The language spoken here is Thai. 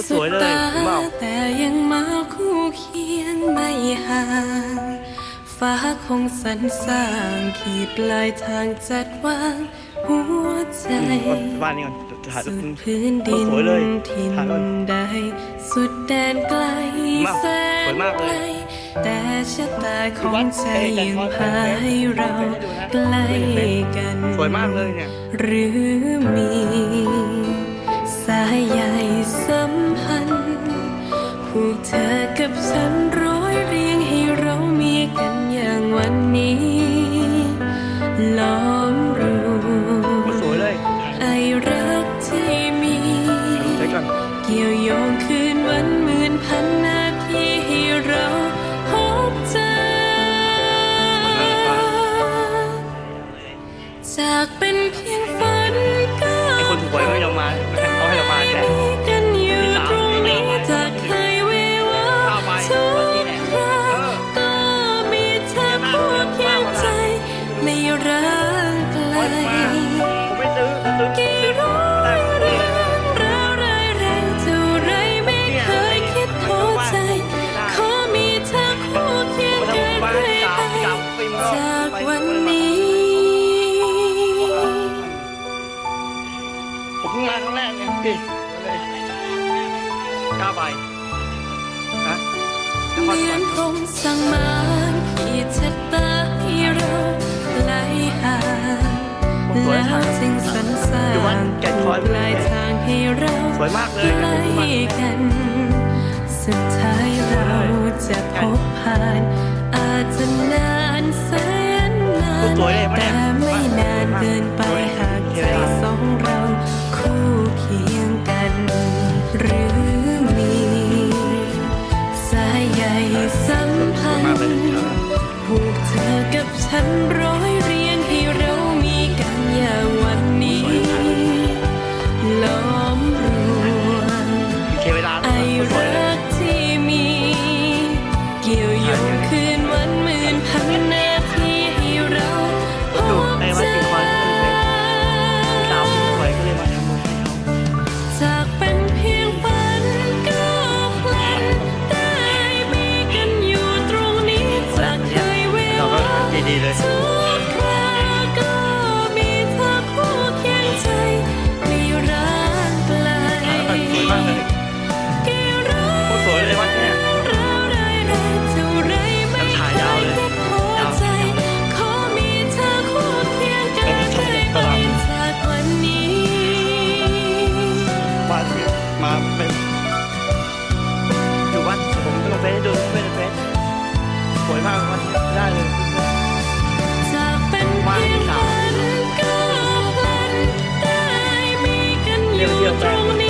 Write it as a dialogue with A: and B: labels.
A: ตรสสุวยดเลยตาเห็นเปล่าแต่ยังมาคู่เคียงไม่ห่างฟ้าคงสรรสร้างขีดปลายทางจัดวางหัวใจบ
B: ้านนี้ก่อนถ่ายรูสุปดพ
A: ื้นดินสวยเลยทินถ่ายก่อนใดสุดแดนไกลมากแสสวยนมากไกเลลยแต่ชะตาของใจยังพาให้เราใกล้กัน สวยมากเลย
B: เนี่ย
A: หรือมี ผูกเธอกับฉันร้อยเรียงให้เรามีกันอย่างวันนี้ล้อมรวสวยเ
B: ลยไอ
A: รักที่มีใช้
B: ก่อน
A: เกี่ยวโยงคืนวันหมื่นพันนาทีให้เรา รักไกล
B: ผมไม่ซื้อซื้อกี่ร้อยเรื่อง
A: ราวร้ายแรงเท่าไรไม่เคยคิดท้อใจ ขอมีเธอคู่เคียงกันเรื่อยไปจากวันนี้
B: ผมเพิ่งมาครั้งแรกไงพี่กล้าไปฮะเมือนค์พร
A: มสั่งมา
B: แล้วจึงสร
A: รสร้างถูนคอยทางให้เราสวยมากเลยใกล้กัน สุดท้ายเราจะพบผ่าน อาจจะนานแสนนานแต่ไม่นานเกินไปหากใจสองเราคู่เคียงกัน หรือมีสายใยสัมพันธ์ผูกเธอกับฉันร้อย ดีๆเลยสวยมากเลยโครสวยเลยวัดเนี่ยน้ำชายยาวเลย ยาวแต่ที่ชมตลาด
B: มาดมาเปอยู่วัดผมต้องไปใดูเพื่อนเฟสสวยมากวัดได้เลย
A: Throw me.